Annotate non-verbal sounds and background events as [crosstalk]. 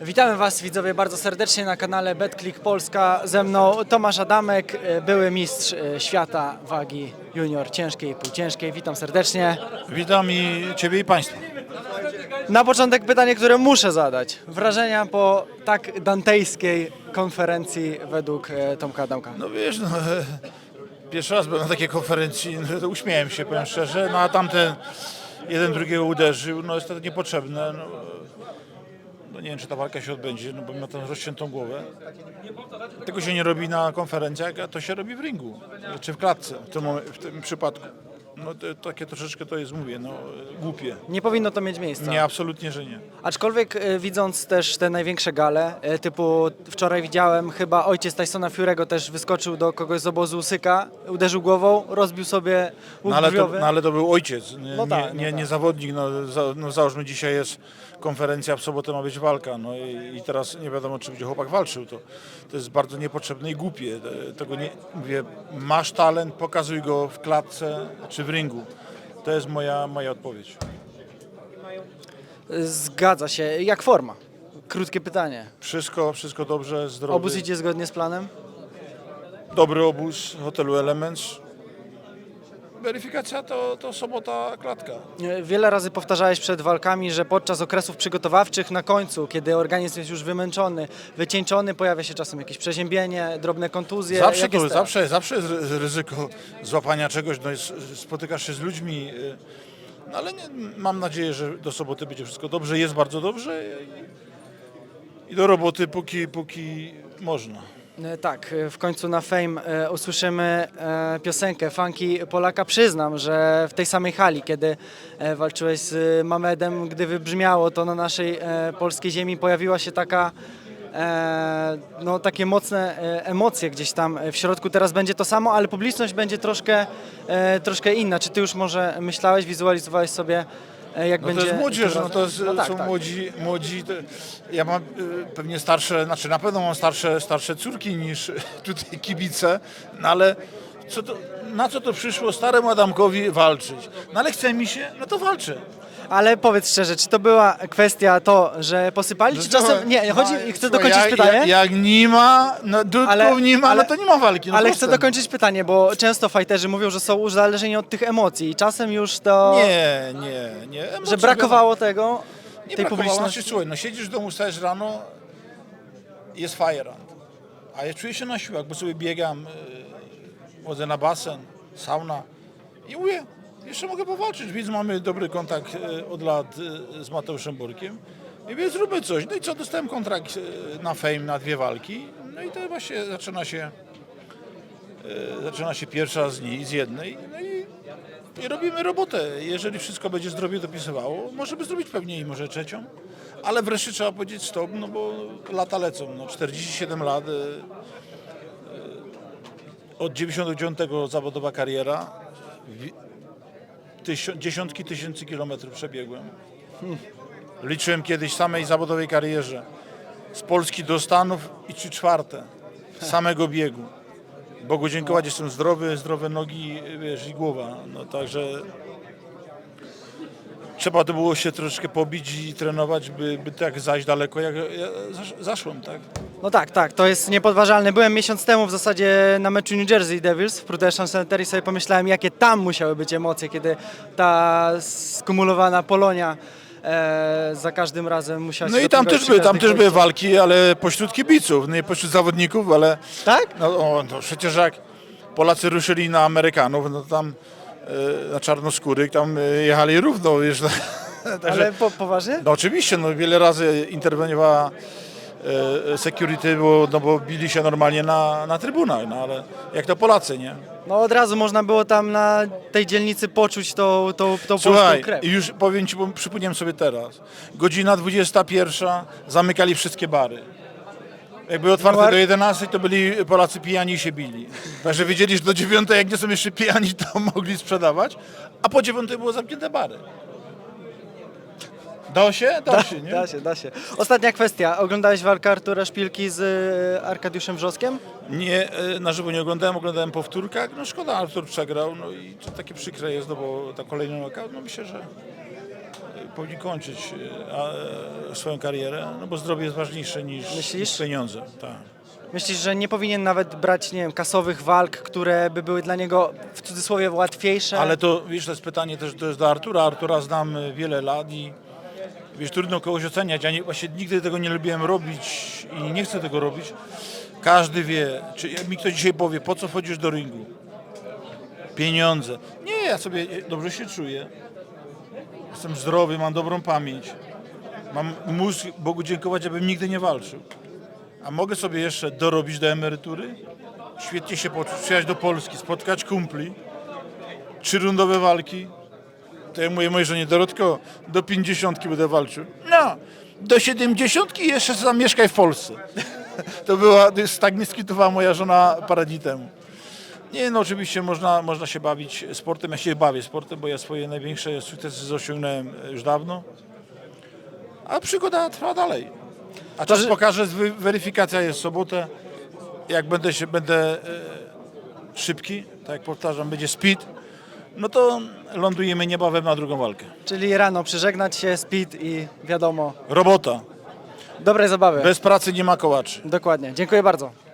Witamy Was widzowie bardzo serdecznie na kanale BetClick Polska. Ze mną Tomasz Adamek, e, były mistrz e, świata wagi junior ciężkiej i półciężkiej. Witam serdecznie. Witam i Ciebie i Państwa. Na początek pytanie, które muszę zadać. Wrażenia po tak dantejskiej konferencji według e, Tomka Adamka. No wiesz, no, pierwszy raz byłem na takiej konferencji, no, uśmiałem się, powiem szczerze, no a tamten jeden drugiego uderzył, no jest to niepotrzebne. No, no nie wiem, czy ta walka się odbędzie, no bo ma tą rozciętą głowę. Tego się nie robi na konferencjach, a to się robi w ringu, czy w klatce w tym, w tym przypadku. No to, takie troszeczkę to jest, mówię, no głupie. Nie powinno to mieć miejsca. Nie, absolutnie, że nie. Aczkolwiek e, widząc też te największe gale, e, typu wczoraj widziałem chyba ojciec Tysona Furego też wyskoczył do kogoś z obozu Usyka, uderzył głową, rozbił sobie łuk No ale, to, no ale to był ojciec, nie, No tak, nie, no nie, nie tak. zawodnik. No, za, no załóżmy, dzisiaj jest konferencja, w sobotę ma być walka. No i, i teraz nie wiadomo, czy będzie chłopak walczył. To, to jest bardzo niepotrzebne i głupie. E, Tego nie, mówię, masz talent, pokazuj go w klatce czy w ringu. To jest moja, moja odpowiedź. Zgadza się. Jak forma? Krótkie pytanie. Wszystko, wszystko dobrze, zdrowy. Obóz idzie zgodnie z planem? Dobry obóz hotelu Elements. Weryfikacja to, to sobota klatka. E, Wiele razy powtarzałeś przed walkami, że podczas okresów przygotowawczych na końcu, kiedy organizm jest już wymęczony, wycieńczony, pojawia się czasem jakieś przeziębienie, drobne kontuzje. Zawsze, to, jest zawsze, zawsze jest ry- ryzyko złapania czegoś, no jest, spotykasz się z ludźmi, y, no ale nie, mam nadzieję, że do soboty będzie wszystko dobrze, jest bardzo dobrze i, i do roboty póki, póki można. E, Tak, e, w końcu na Fame e, usłyszymy piosenkę Funky Polaka. Przyznam, że w tej samej hali, kiedy walczyłeś z Mamedem, gdy wybrzmiało to na naszej polskiej ziemi, pojawiła się taka, no, takie mocne emocje gdzieś tam w środku. Teraz będzie to samo, ale publiczność będzie troszkę, troszkę inna. Czy ty już może myślałeś, wizualizowałeś sobie, jak No będzie... to jest młodzież, no to jest? No tak, są tak. młodzi, młodzi ja mam y, pewnie starsze, znaczy na pewno mam starsze, starsze córki niż [laughs] tutaj kibice, no ale co to, na co to przyszło staremu Adamkowi walczyć? No ale chce mi się, no to walczę. Ale powiedz szczerze, czy to była kwestia to, że posypali, czy czasem... Nie, chodzi, chcę Słuchaj, dokończyć jak, pytanie. Jak, jak nie ma, no dudków nie ma, ale- no to nie ma walki. No Ale proste. chcę dokończyć pytanie, bo często fajterzy mówią, że są uzależnieni od tych emocji i czasem już to, Nie, nie, nie. Emocje że brakowało tego, Nie tej brakowało. publiczności. Znaczy, słuchaj, no siedzisz w domu, stajesz rano, jest fajerant. A ja czuję się na siłach, bo sobie biegam, yy, chodzę na basen, sauna i mówię, jeszcze mogę powalczyć. Więc mamy dobry kontakt yy, od lat yy, z Mateuszem Borkiem. I mówię, zróbmy coś. No i co, dostałem kontrakt yy, na Fame na dwie walki. No i to właśnie zaczyna się, zaczyna się pierwsza z nich, z jednej. No i i robimy robotę. Jeżeli wszystko będzie zdrowie dopisywało, możemy zrobić pewnie i może trzecią. Ale wreszcie trzeba powiedzieć stop, no bo lata lecą. No 47 lat. Od 99 zawodowa kariera. Dziesiątki tysięcy kilometrów przebiegłem. Liczyłem kiedyś samej zawodowej karierze. Z Polski do Stanów i trzy czwarte samego biegu. Bogu dziękować, jestem zdrowy, zdrowe nogi wiesz, i głowa. No także trzeba to było się troszeczkę pobić i trenować, by, by tak zajść daleko, jak ja zasz- zaszłem, tak? No tak, tak, to jest niepodważalne. Byłem miesiąc temu w zasadzie na meczu New Jersey Devils w Prudential Center i sobie pomyślałem, jakie tam musiały być emocje, kiedy ta skumulowana Polonia e, za każdym razem musiała No się i tam też, były, tam też były walki, ale pośród kibiców, nie pośród zawodników, ale Tak? no, o, no przecież jak Polacy ruszyli na Amerykanów, no tam na czarnoskórych, tam e, jechali równo, wiesz. [laughs] Także- Ale po, poważnie? No oczywiście, no wiele razy interweniowała e, security, bo, no bo bili się normalnie na, na trybunach, no ale jak to Polacy, nie? No od razu można było tam na tej dzielnicy poczuć tą, tą, tą polską Słuchaj, krew. i już powiem Ci, bo przypomniałem sobie teraz. Godzina 21, zamykali wszystkie bary. Jak były otwarte do 11, to byli Polacy pijani i się bili. Także wiedzieli, że do 9, jak nie są jeszcze pijani, to [laughs] mogli sprzedawać, a po 9 było zamknięte bary. Da się? Da, się, nie? Da się, da się. Ostatnia kwestia. Oglądałeś walkę Artura Szpilki z e, Arkadiuszem Wrzoskiem? Nie, e, na żywo nie oglądałem, oglądałem po wtórkach. No szkoda, Artur przegrał, no i to takie przykre jest, no bo ta kolejna noka, no myślę, że powinni kończyć e, a, e, swoją karierę, no bo zdrowie jest ważniejsze niż, Myślisz? niż pieniądze. Tak. Myślisz, że nie powinien nawet brać, nie wiem, kasowych walk, które by były dla niego w cudzysłowie łatwiejsze? Ale to, wiesz, to jest pytanie też to jest do Artura. Artura znam e, wiele lat i wiesz, trudno kogoś oceniać. Ja nie, właśnie nigdy tego nie lubiłem robić i nie chcę tego robić. Każdy wie, czy jak mi ktoś dzisiaj powie, po co wchodzisz do ringu? Pieniądze. Nie, ja sobie dobrze się czuję. Jestem zdrowy, mam dobrą pamięć. Mam mózg Bogu dziękować, abym nigdy nie walczył. A mogę sobie jeszcze dorobić do emerytury? Świetnie się poczuć, przyjechać do Polski, spotkać kumpli, trzy rundowe walki. To ja mówię mojej żonie Dorotko, do 50 będę walczył. No, do 70 i jeszcze zamieszkaj w Polsce. [laughs] To była, tak nie skwitowała moja żona parę dni temu. Nie, no oczywiście można, można się bawić sportem. Ja się bawię sportem, bo ja swoje największe sukcesy osiągnąłem już dawno. A przygoda trwa dalej. A czas że- pokaże, weryfikacja jest w sobotę. Jak będę się, będę e, szybki, tak jak powtarzam, będzie speed, no to lądujemy niebawem na drugą walkę. Czyli rano przeżegnać się, speed i wiadomo, Robota. dobrej zabawy. Bez pracy nie ma kołaczy. Dokładnie. Dziękuję bardzo.